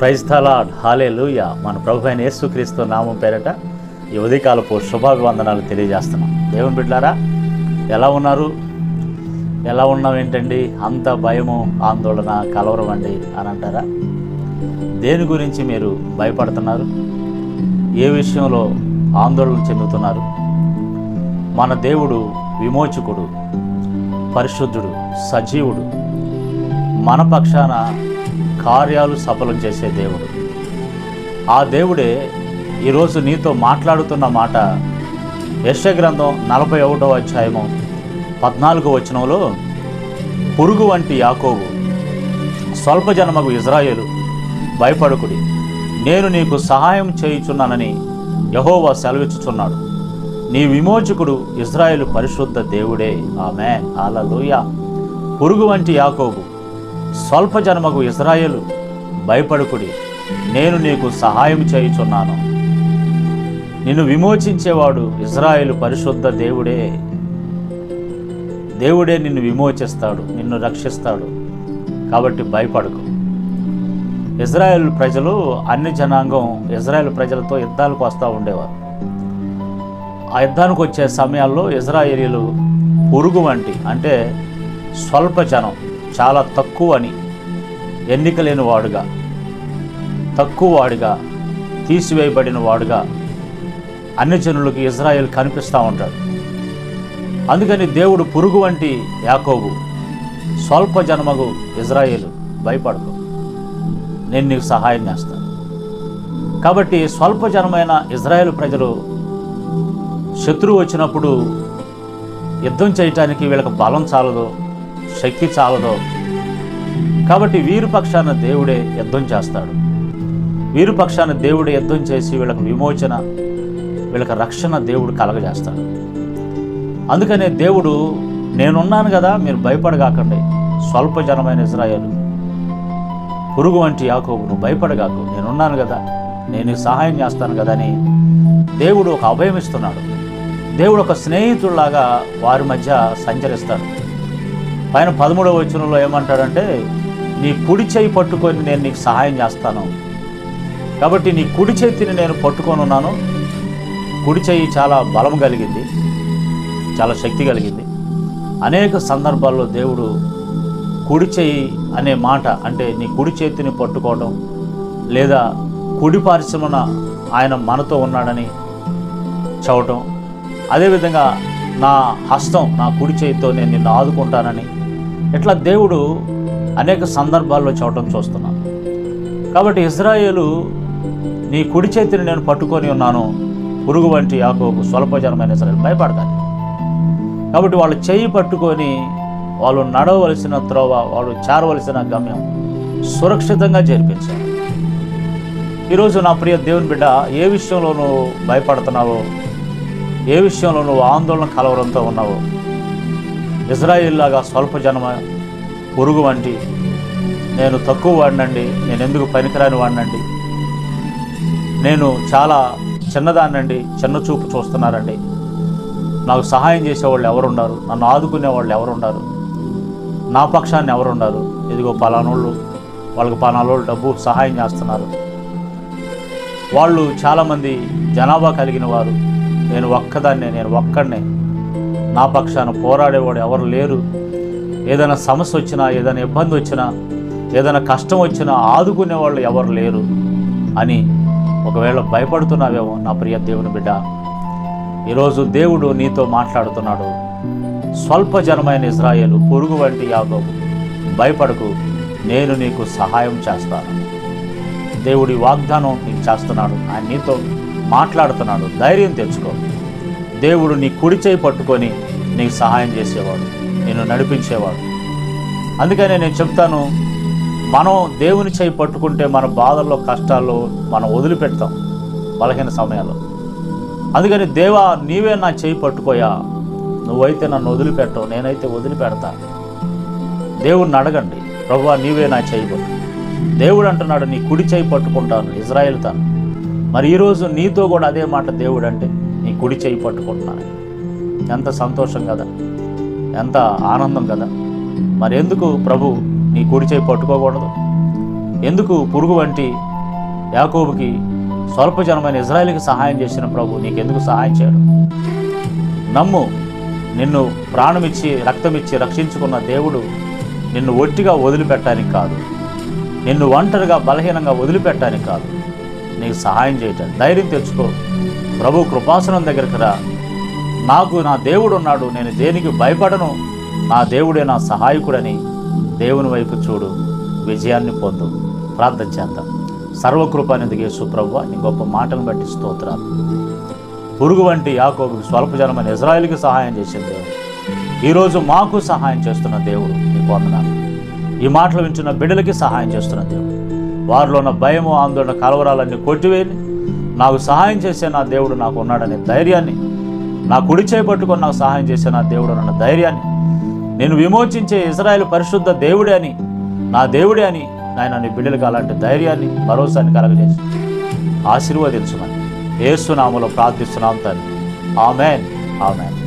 Praise తలాడ్ హాలే లూయ మన ప్రభు అయిన యేసుక్రీస్తు నామం పేరట ఈ ఉదయకాలపు శుభాభివందనాలు తెలియజేస్తున్నాం. దేవుని బిడ్డారా ఎలా ఉన్నారు? ఎలా ఉన్నాం ఏంటండి? అంత భయము ఆందోళన కలవరం అండి అని అంటారా? దేని గురించి మీరు భయపడుతున్నారు? ఏ విషయంలో ఆందోళన చెందుతున్నారు? మన దేవుడు విమోచకుడు పరిశుద్ధుడు సజీవుడు. మన పక్షాన కార్యాలు సఫలం చేసే దేవుడు. ఆ దేవుడే ఈరోజు నీతో మాట్లాడుతున్న మాట యశగ్రంథం నలభై ఒకటో అధ్యాయము పద్నాలుగో వచనంలో పురుగు వంటి యాకోబు స్వల్ప జన్మకు ఇజ్రాయేలు భయపడుకుడి. నేను నీకు సహాయం చేయుచున్నానని యహోవా సెలవిచ్చుచున్నాడు. నీ విమోచకుడు ఇజ్రాయేలు పరిశుద్ధ దేవుడే. ఆమె అలలుయ పురుగు వంటి యాకోబు స్వల్ప జన్మకు ఇజ్రాయేలు భయపడుకుడి నేను నీకు సహాయం చేయుచున్నాను. నిన్ను విమోచించేవాడు ఇజ్రాయేలు పరిశుద్ధ దేవుడే. దేవుడే నిన్ను విమోచిస్తాడు నిన్ను రక్షిస్తాడు. కాబట్టి భయపడకు. ఇజ్రాయెల్ ప్రజలు అన్ని జనాంగం ఇజ్రాయెల్ ప్రజలతో యుద్ధాలకు వస్తూ ఉండేవారు. ఆ యుద్ధానికి వచ్చే సమయాల్లో ఇజ్రాయేలీలు పురుగు వంటి అంటే స్వల్ప జనం చాలా తక్కువ అని ఎన్నిక లేని వాడుగా తక్కువ వాడిగా తీసివేయబడిన వాడుగా అన్ని జనులకు ఇజ్రాయెల్ కనిపిస్తూ ఉంటాడు. అందుకని దేవుడు పురుగు వంటి యాకోబు స్వల్ప జన్మకు ఇజ్రాయేల్ భయపడకు నేను నీకు సహాయం చేస్తాను. కాబట్టి స్వల్ప జనమైన ఇజ్రాయేల్ ప్రజలు శత్రువు వచ్చినప్పుడు యుద్ధం చేయటానికి వీళ్ళకి బలం చాలదు. శక్తి చాలదో. కాబట్టి వీరుపక్షాన దేవుడే యుద్ధం చేస్తాడు. వీరుపక్షాన దేవుడే యుద్ధం చేసి వీళ్ళకి విమోచన వీళ్ళకి రక్షణ దేవుడు కలగజేస్తాడు. అందుకనే దేవుడు నేనున్నాను కదా మీరు భయపడగాకండి. స్వల్ప జనమైన ఇజ్రాయలు పురుగు వంటి యాకోబు నువ్వు భయపడగాకు. నేనున్నాను కదా నేను సహాయం చేస్తాను కదా అని దేవుడు ఒక అభయం ఇస్తున్నాడు. దేవుడు ఒక స్నేహితుడిలాగా వారి మధ్య సంచరిస్తాడు. పైన పదమూడవ వచనంలో ఏమంటాడంటే నీ కుడి చేయి పట్టుకొని నేను నీకు సహాయం చేస్తాను. కాబట్టి నీ కుడి చేతిని నేను పట్టుకొని ఉన్నాను. కుడి చేయి చాలా బలం కలిగింది చాలా శక్తి కలిగింది. అనేక సందర్భాల్లో దేవుడు కుడి చేయి అనే మాట అంటే నీ కుడి చేతిని పట్టుకోవడం లేదా కుడి పారిశ్రమన ఆయన మనతో ఉన్నాడని చవటం అదేవిధంగా నా హస్తం నా కుడి చేయితో నేను నిన్ను ఆదుకుంటానని ఇట్లా దేవుడు అనేక సందర్భాల్లో చూడటం చూస్తున్నాను. కాబట్టి ఇజ్రాయేలు నీ కుడి చేతిని నేను పట్టుకొని ఉన్నాను పురుగు వంటి యాకోబు స్వల్పజనమైన ఇజ్రాయేల్ భయపడతాను కాబట్టి వాళ్ళు చేయి పట్టుకొని వాళ్ళు నడవలసిన త్రోవ వాళ్ళు చేరవలసిన గమ్యం సురక్షితంగా చేర్పించారు ఈరోజు నా ప్రియ దేవుని బిడ్డ ఏ విషయంలో నువ్వు భయపడుతున్నావో ఏ విషయంలో నువ్వు ఆందోళన కలవరంతో ఉన్నావో ఇజ్రాయిల్లాగా స్వల్ప జన్మ పురుగు వంటి నేను తక్కువ వాడినండి నేను ఎందుకు పనికిరాని వాడినండి? నేను చాలా చిన్నదాన్నండి చిన్న చూపు చూస్తున్నారండి. నాకు సహాయం చేసేవాళ్ళు ఎవరున్నారు నన్ను ఆదుకునే వాళ్ళు ఎవరున్నారు నా పక్షాన్ని ఎవరున్నారు ఇదిగో పలానోళ్ళు వాళ్ళకి పలానోళ్ళు డబ్బు సహాయం చేస్తున్నారు. వాళ్ళు చాలామంది జనాభా కలిగిన వారు. నేను ఒక్కదాన్నే నేను ఒక్కడనే. నా పక్షాన పోరాడేవాడు ఎవరు లేరు. ఏదైనా సమస్య వచ్చినా ఏదైనా ఇబ్బంది వచ్చినా ఏదైనా కష్టం వచ్చినా ఆదుకునే వాళ్ళు ఎవరు లేరు అని ఒకవేళ భయపడుతున్నావేమో నా ప్రియ దేవుని బిడ్డ ఈరోజు దేవుడు నీతో మాట్లాడుతున్నాడు. స్వల్ప జనమైన ఇజ్రాయేలు పురుగు వంటి యాగోబు భయపడకు నేను నీకు సహాయం చేస్తాను. దేవుడి వాగ్దానం నీకు చేస్తున్నాడు. ఆయన నీతో మాట్లాడుతున్నాడు. ధైర్యం తెచ్చుకో. దేవుడు నీ కుడి చేయి పట్టుకొని నీకు సహాయం చేసేవాడు నేను నడిపించేవాడు. అందుకనే నేను చెప్తాను మనం దేవుని చేయి పట్టుకుంటే మన బాధల్లో కష్టాల్లో మనం వదిలిపెడతాం బలహీన సమయాల్లో. అందుకని దేవా నీవే నా చేయి పట్టుకోయా నువ్వైతే నన్ను వదిలిపెట్టవు నేనైతే వదిలిపెడతా. దేవుణ్ణి అడగండి ప్రభువా నీవే నా చేయి పట్టు దేవుడు అంటున్నాడు నీ కుడి చేయి పట్టుకుంటాను ఇజ్రాయిల్ తాను. మరి ఈరోజు నీతో కూడా అదే మాట దేవుడు అంటే నీ కుడి చేయి పట్టుకుంటున్నాను ఎంత సంతోషం కదా. ఎంత ఆనందం కదా. మరి ఎందుకు ప్రభు నీ కుడి చేయి పట్టుకోకూడదు? ఎందుకు పురుగు వంటి యాకోబుకి స్వల్పజనమైన ఇజ్రాయెల్కి సహాయం చేసిన ప్రభు నీకెందుకు సహాయం చేయడం? నమ్ము నిన్ను ప్రాణమిచ్చి రక్తమిచ్చి రక్షించుకున్న దేవుడు నిన్ను ఒట్టిగా వదిలిపెట్టడానికి కాదు. నిన్ను ఒంటరిగా బలహీనంగా వదిలిపెట్టడానికి కాదు. నీకు సహాయం చేయటం. ధైర్యం తెచ్చుకో. ప్రభు కృపాసనం దగ్గరికి రా నాకు నా దేవుడు ఉన్నాడు. నేను దేనికి భయపడను? నా దేవుడే నా సహాయకుడని దేవుని వైపు చూడు. విజయాన్ని పొందు. ప్రార్థన చేద్దాం. సర్వకృపానిదిగే సుప్రభు నీ గొప్ప మాటను బట్టి స్తోత్రాలు. పురుగు వంటి యాకోబుకి స్వల్ప జనమైన ఇజ్రాయిల్కి సహాయం చేసిన దేవుడు. ఈరోజు మాకు సహాయం చేస్తున్న దేవుడు నీకు వందనాలు. ఈ మాటలు వింటున్న బిడ్డలకి సహాయం చేస్తున్న దేవుడు. వారిలో ఉన్న భయము ఆందోళన కలవరాలన్నీ కొట్టివేలి నాకు సహాయం చేసే నా దేవుడు నాకు ఉన్నాడనే ధైర్యాన్ని నా కుడి చేపట్టుకొని నాకు సహాయం చేసే నా దేవుడు అన్న ధైర్యాన్ని నేను విమోచించే ఇజ్రాయెల్ పరిశుద్ధ దేవుడే అని నా దేవుడే అని నాయన నీ బిడ్డలకు అలాంటి ధైర్యాన్ని భరోసాన్ని కలగజేసి ఆశీర్వదించమని ఏసునామలో ప్రార్థిస్తున్నాం తను ఆమెన్. ఆమెన్.